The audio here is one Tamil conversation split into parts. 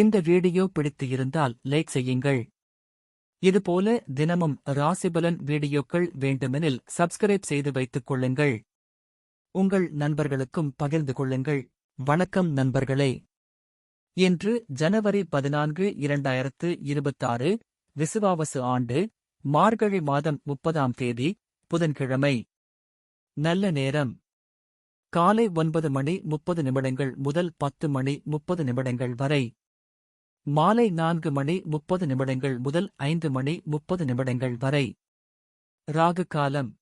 இந்த வீடியோ பிடித்து இருந்தால் லைக் செய்யுங்கள். இதுபோல தினமும் ராசிபலன் வீடியோக்கள் வேண்டுமெனில் சப்ஸ்கிரைப் செய்து வைத்துக் கொள்ளுங்கள். உங்கள் நண்பர்களுக்கும் பகிர்ந்து கொள்ளுங்கள். வணக்கம் நண்பர்களே. இன்று ஜனவரி பதினான்கு இரண்டாயிரத்து இருபத்தாறு விசுவாவசு ஆண்டு மார்கழி மாதம் முப்பதாம் தேதி புதன்கிழமை. நல்ல நேரம். காலை ஒன்பது மணி முப்பது நிமிடங்கள் முதல் பத்து மணி முப்பது நிமிடங்கள் வரை. மாலை நான்கு மணி முப்பது நிமிடங்கள் முதல் ஐந்து மணி முப்பது நிமிடங்கள் வரை. ராகு காலம்.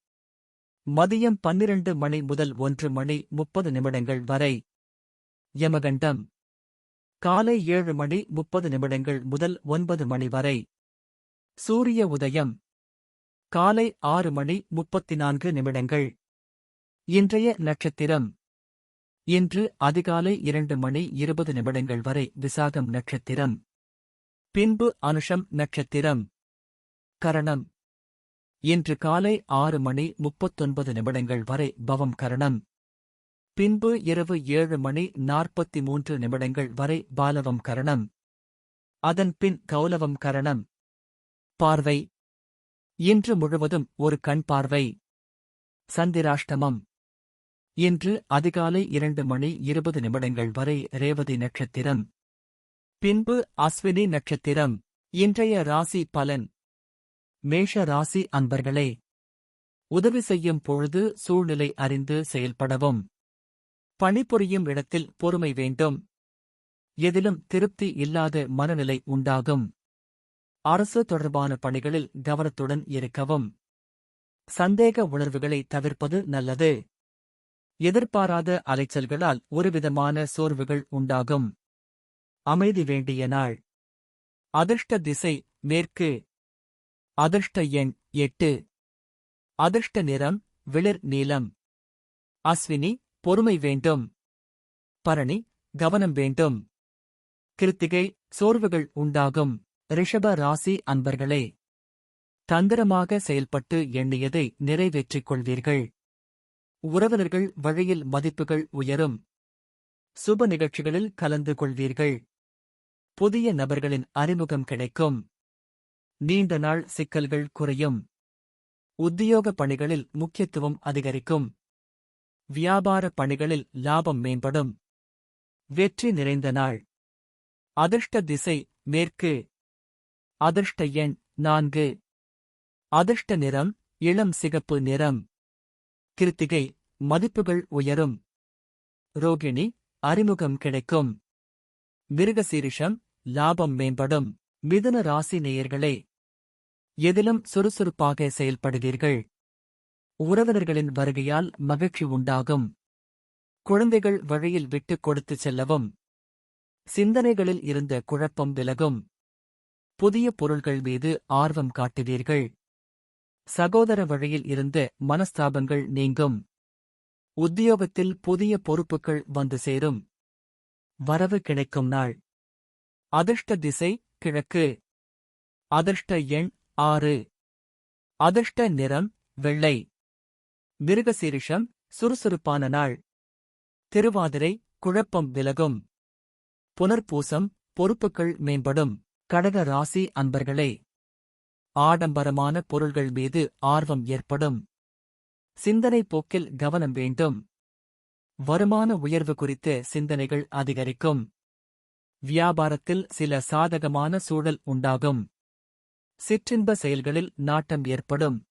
மதியம் பன்னிரண்டு மணி முதல் ஒன்று மணி முப்பது நிமிடங்கள் வரை. யமகண்டம். காலை ஏழு மணி முப்பது நிமிடங்கள் முதல் ஒன்பது மணி வரை. சூரிய உதயம். காலை ஆறு மணி முப்பத்தி நான்கு நிமிடங்கள். இன்றைய நட்சத்திரம். இன்று அதிகாலை இரண்டு மணி இருபது நிமிடங்கள் வரை விசாகம் நட்சத்திரம். பின்பு அனுஷம் நட்சத்திரம். கரணம். இன்று காலை ஆறு மணி முப்பத்தொன்பது நிமிடங்கள் வரை பவம் கரணம். பின்பு இரவு ஏழு மணி நாற்பத்தி மூன்று நிமிடங்கள் வரை பாலவம் கரணம். அதன் பின் கௌலவம் கரணம். பார்வை. இன்று முழுவதும் ஒரு கண் பார்வை. சந்திராஷ்டமம். இன்று அதிகாலை இரண்டு மணி இருபது நிமிடங்கள் வரை ரேவதி நட்சத்திரம். பின்பு அஸ்வினி நட்சத்திரம். இன்றைய ராசி பலன். மேஷ ராசி அன்பர்களே உதவி செய்யும் பொழுது சூழ்நிலை அறிந்து செயல்படவும். பணிபுரியும் இடத்தில் பொறுமை வேண்டும். எதிலும் திருப்தி இல்லாத மனநிலை உண்டாகும். அரசு தொடர்பான பணிகளில் கவனத்துடன் இருக்கவும். சந்தேக உணர்வுகளை தவிர்ப்பது நல்லது. எதிர்பாராத அலைச்சல்களால் ஒருவிதமான சோர்வுகள் உண்டாகும். அமைதி வேண்டிய நாள். அதிர்ஷ்ட திசை மேற்கு. அதிர்ஷ்ட எண் எட்டு. அதிர்ஷ்ட நிறம் விளிர் நீலம் அஸ்வினி பொறுமை வேண்டும். பரணி கவனம் வேண்டும். கிருத்திகை சோர்வுகள் உண்டாகும். ரிஷப ராசி அன்பர்களே. தந்திரமாக செயல்பட்டு எண்ணியதை நிறைவேற்றிக் கொள்வீர்கள். உறவினர்கள் வழியில் மதிப்புகள் உயரும். சுப நிகழ்ச்சிகளில் கலந்து கொள்வீர்கள். புதிய நபர்களின் அறிமுகம் கிடைக்கும். நீண்ட நாள் சிக்கல்கள் குறையும். உத்தியோக பணிகளில் முக்கியத்துவம் அதிகரிக்கும். வியாபார பணிகளில் லாபம் மேம்படும். வெற்றி நிறைந்த நாள். அதிர்ஷ்ட திசை மேற்கு. அதிர்ஷ்ட எண் நான்கு. அதிர்ஷ்ட நிறம் இளம் சிகப்பு நிறம். கிருத்திகை மதிப்புகள் உயரும். ரோகிணி அறிமுகம் கிடைக்கும். மிருகசீரிஷம் லாபம் மேம்படும். மிதுன ராசி நேயர்களே எதிலும் சுறுசுறுப்பாக செயல்படுவீர்கள். உறவினர்களின் வருகையால் மகிழ்ச்சி உண்டாகும். குழந்தைகள் வழியில் விட்டுக் கொடுத்து செல்லவும். சிந்தனைகளில் இருந்த குழப்பம் விலகும். புதிய பொருள்கள் மீது ஆர்வம் காட்டுவீர்கள். சகோதர வழியில் இருந்து மனஸ்தாபங்கள் நீங்கும். உத்தியோகத்தில் புதிய பொறுப்புகள் வந்து சேரும். வரவு கிடைக்கும் நாள். அதிர்ஷ்ட திசை கிழக்கு. அதிர்ஷ்ட எண் ஆறு. அதிர்ஷ்ட நிறம் வெள்ளை. மிருகசீரிஷம் சுறுசுறுப்பான நாள். திருவாதிரை குழப்பம் விலகும். புனர்பூசம் பொறுப்புகள் மேம்படும். கடக ராசி அன்பர்களே. ஆடம்பரமான பொருள்கள் மீது ஆர்வம் ஏற்படும். சிந்தனை போக்கில் கவனம் வேண்டும். வருமான உயர்வு குறித்த சிந்தனைகள் அதிகரிக்கும். வியாபாரத்தில் சில சாதகமான சூழல் உண்டாகும். சிற்றின்ப செயல்களில் நாட்டம் ஏற்படும்.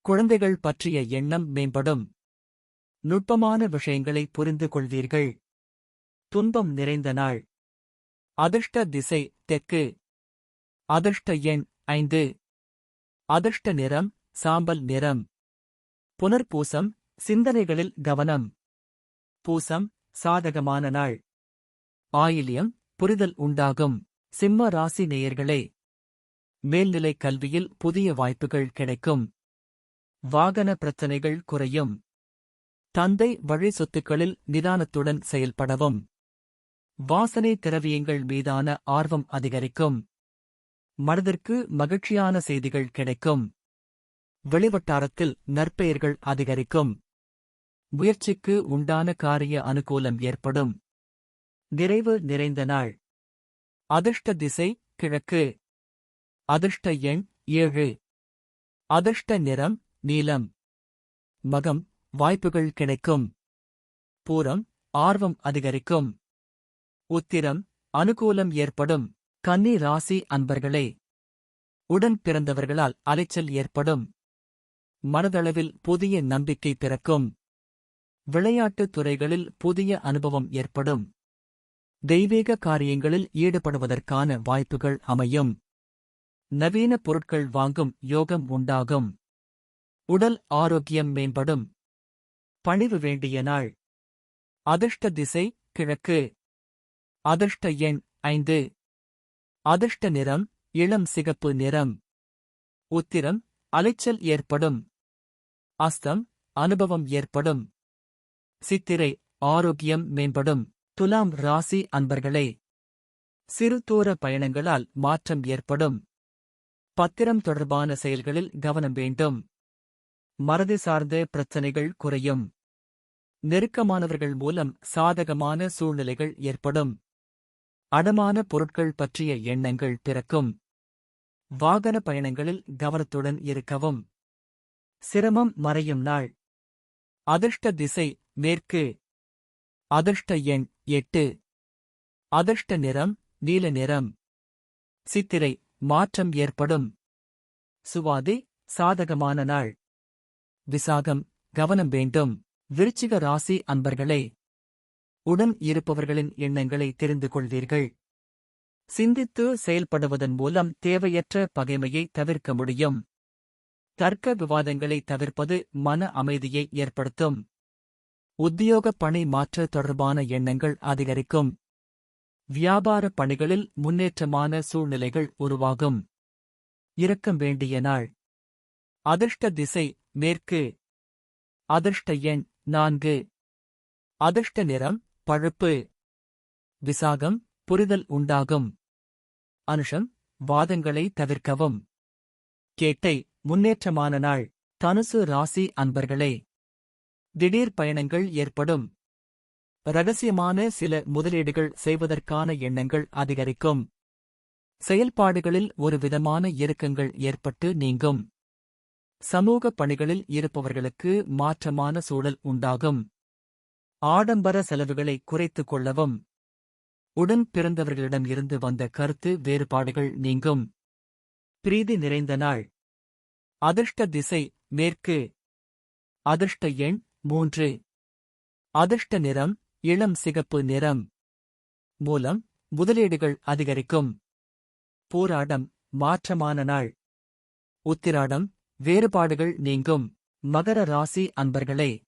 குழந்தைகள் பற்றிய எண்ணம் மேம்படும். நுட்பமான விஷயங்களை புரிந்து கொள்வீர்கள். துன்பம் நிறைந்த நாள். அதிர்ஷ்ட திசை தெற்கு. அதிர்ஷ்ட எண் ஐந்து. அதிர்ஷ்ட நிறம் சாம்பல் நிறம். புனர்பூசம் சிந்தனைகளில் கவனம். பூசம் சாதகமான நாள். ஆயிலியம் புரிதல் உண்டாகும். சிம்ம ராசி நேயர்களே மேல்நிலை கல்வியில் புதிய வாய்ப்புகள் கிடைக்கும். வாகன பிரச்சனைகள் குறையும். தந்தை வழி சொத்துக்களில் நிதானத்துடன் செயல்படவும். வாசனை திரவியங்கள் மீதான ஆர்வம் அதிகரிக்கும். மனதிற்கு மகிழ்ச்சியான செய்திகள் கிடைக்கும். வெளிவட்டாரத்தில் நற்பெயர்கள் அதிகரிக்கும். முயற்சிக்கு உண்டான காரிய அனுகூலம் ஏற்படும். நிறைவு நிறைந்த நாள். அதிர்ஷ்ட திசை கிழக்கு. அதிர்ஷ்ட எண் ஏழு. அதிர்ஷ்ட நிறம் நீலம். மகம் வாய்ப்புகள் கிடைக்கும். பூரம் ஆர்வம் அதிகரிக்கும். உத்திரம் அனுகூலம் ஏற்படும். கன்னி ராசி அன்பர்களே உடன் பிறந்தவர்களால் அலைச்சல் ஏற்படும். மனதளவில் புதிய நம்பிக்கை பிறக்கும். விளையாட்டுத் துறைகளில் புதிய அனுபவம் ஏற்படும். தெய்வீக காரியங்களில் ஈடுபடுவதற்கான வாய்ப்புகள் அமையும். நவீன பொருட்கள் வாங்கும் யோகம் உண்டாகும். உடல் ஆரோக்கியம் மேம்படும். பணிவு வேண்டிய நாள். அதிர்ஷ்ட திசை கிழக்கு. அதிர்ஷ்ட எண் ஐந்து. அதிர்ஷ்ட நிறம் இளம் சிகப்பு நிறம். உத்திரம் அலைச்சல் ஏற்படும். அஸ்தம் அனுபவம் ஏற்படும். சித்திரை ஆரோக்கியம் மேம்படும். துலாம் ராசி அன்பர்களே சிறு தூர பயணங்களால் மாற்றம் ஏற்படும். பத்திரம் தொடர்பான செயல்களில் கவனம் வேண்டும். மறதி சார்ந்த பிரச்சனைகள் குறையும். நெருக்கமானவர்கள் மூலம் சாதகமான சூழ்நிலைகள் ஏற்படும். அடமான பொருட்கள் பற்றிய எண்ணங்கள் பிறக்கும். வாகன பயணங்களில் கவனத்துடன் இருக்கவும். சிரமம் மறையும் நாள். அதிர்ஷ்ட திசை மேற்கு. அதிர்ஷ்ட எண் எட்டு. அதிர்ஷ்ட நிறம் நீல நிறம். சித்திரை மாற்றம் ஏற்படும். சுவாதி சாதகமான நாள். விசாகம் கவனம் வேண்டும். விருச்சிக ராசி அன்பர்களே. உடன் இருப்பவர்களின் எண்ணங்களை தெரிந்து கொள்வீர்கள். சிந்தித்து செயல்படுவதன் மூலம் தேவையற்ற பகைமையை தவிர்க்க முடியும். தர்க்க விவாதங்களை தவிர்ப்பது மன அமைதியை ஏற்படுத்தும். உத்தியோக பணி மாற்ற தொடர்பான எண்ணங்கள் அதிகரிக்கும். வியாபார பணிகளில் முன்னேற்றமான சூழ்நிலைகள் உருவாகும். இரக்கம் வேண்டிய நாள். அதிர்ஷ்ட திசை மேற்கு. அதிர்ஷ்ட எண் நான்கு. அதிர்ஷ்ட நிறம் பழுப்பு விசாகம் புரிதல் உண்டாகும். அனுஷம் வாதங்களை தவிர்க்கவும். கேட்டை முன்னேற்றமான நாள். தனுசு ராசி அன்பர்களே திடீர் பயணங்கள் ஏற்படும். ரகசியமான சில முதலீடுகள் செய்வதற்கான எண்ணங்கள் அதிகரிக்கும். செயல்பாடுகளில் ஒரு விதமான இறுக்கங்கள் ஏற்பட்டு நீங்கும். சமூக பணிகளில் இருப்பவர்களுக்கு மாற்றமான சூழல் உண்டாகும். ஆடம்பர செலவுகளை குறைத்துக் கொள்ளவும். உடன் பிறந்தவர்களிடம் இருந்து வந்த கருத்து வேறுபாடுகள் நீங்கும். பிரீதி நிறைந்த நாள். அதிர்ஷ்ட திசை மேற்கு. அதிர்ஷ்ட எண் மூன்று. அதிர்ஷ்ட நிறம் இளம் சிகப்பு நிறம். மூலம் முதலீடுகள் அதிகரிக்கும். போராடம் மாற்றமான நாள். உத்திராடம் வேறுபாடுகள் நீங்கும். மகர ராசி அன்பர்களே.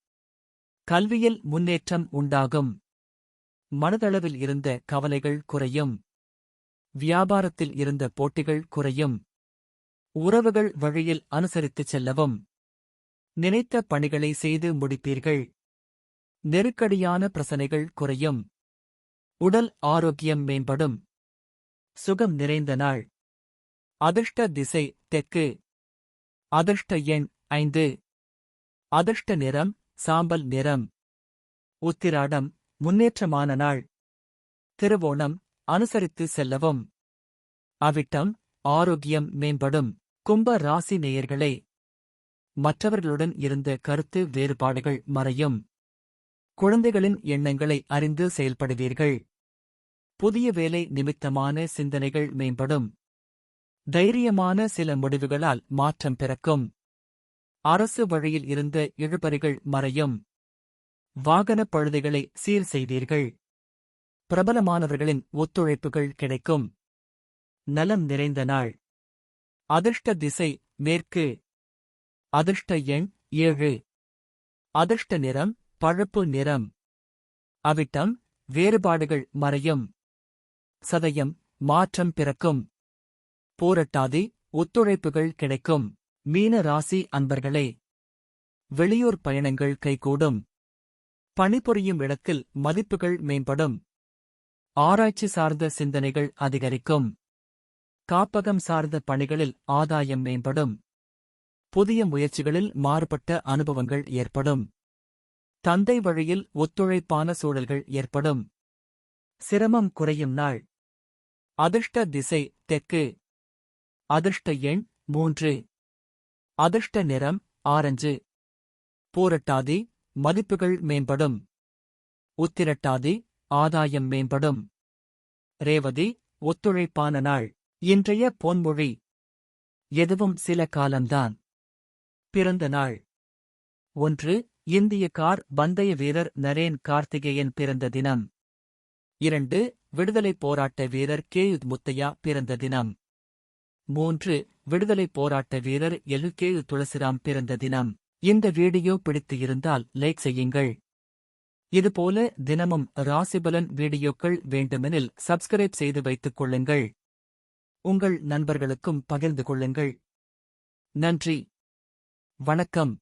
கல்வியில் முன்னேற்றம் உண்டாகும். மனதளவில் இருந்த கவலைகள் குறையும். வியாபாரத்தில் இருந்த போட்டிகள் குறையும். உறவுகள் வழியில் அனுசரித்துச் செல்லவும். நினைத்த பணிகளை செய்து முடிப்பீர்கள். நெருக்கடியான பிரசனைகள் குறையும். உடல் ஆரோக்கியம் மேம்படும். சுகம் நிறைந்த நாள். அதிர்ஷ்ட திசை தெற்கு. அதிர்ஷ்ட எண் ஐந்து. அதிர்ஷ்ட நிறம் சாம்பல் நிறம். உத்திராடம் முன்னேற்றமான நாள். திருவோணம் அனுசரித்து செல்லவும். அவிட்டம் ஆரோக்கியம் மேம்படும். கும்ப ராசி நேயர்களே. மற்றவர்களுடன் இருந்த கருத்து வேறுபாடுகள் மறையும். குழந்தைகளின் எண்ணங்களை அறிந்து செயல்படுவீர்கள். புதிய வேலை நிமித்தமான சிந்தனைகள் மேம்படும். தைரியமான சில முடிவுகளால் மாற்றம் பிறக்கும். அரசு வழியில் இருந்த இழுபறிகள் மறையும். வாகனப் பழுதைகளை சீர் செய்வீர்கள் பிரபலமானவர்களின் ஒத்துழைப்புகள் கிடைக்கும். நலம் நிறைந்த நாள். அதிர்ஷ்ட திசை மேற்கு. அதிர்ஷ்ட எண் ஏழு. அதிர்ஷ்ட நிறம் பழுப்பு நிறம். அவிட்டம் வேறுபாடுகள் மறையும். சதயம் மாற்றம் பிறக்கும். போரட்டாதி ஒத்துழைப்புகள் கிடைக்கும். மீன ராசி அன்பர்களே வெளியூர் பயணங்கள் கைகூடும். பணிபுரியும் இடத்தில் மதிப்புகள் மேம்படும். ஆராய்ச்சி சார்ந்த சிந்தனைகள் அதிகரிக்கும். காப்பகம் சார்ந்த பணிகளில் ஆதாயம் மேம்படும். புதிய முயற்சிகளில் மாறுபட்ட அனுபவங்கள் ஏற்படும். தந்தை வழியில் ஒத்துழைப்பான சூழல்கள் ஏற்படும். சிரமம் குறையும் நாள். அதிர்ஷ்ட திசை தெற்கு. அதிர்ஷ்ட எண் மூன்று. அதிர்ஷ்ட நிறம் ஆரஞ்சு. பூரட்டாதி மதிப்புகள் மேம்படும். உத்திரட்டாதி ஆதாயம் மேம்படும். ரேவதி ஒத்துழைப்பான நாள். இன்றைய பொன்மொழி. எதுவும் சில காலம்தான். பிறந்த நாள். ஒன்று இந்திய கார் பந்தய வீரர் நரேன் கார்த்திகேயன் பிறந்த தினம். இரண்டு விடுதலைப் போராட்ட வீரர் கே. முத்தையா பிறந்த தினம். மூன்று விடுதலைப் போராட்ட வீரர் எழுகேயு துளசிராம் பிறந்த தினம். இந்த வீடியோ பிடித்து இருந்தால் லைக் செய்யுங்கள். இதுபோல தினமும் ராசிபலன் வீடியோக்கள் வேண்டுமெனில் சப்ஸ்கிரைப் செய்து வைத்துக் கொள்ளுங்கள். உங்கள் நண்பர்களுக்கும் பகிர்ந்து கொள்ளுங்கள். நன்றி. வணக்கம்.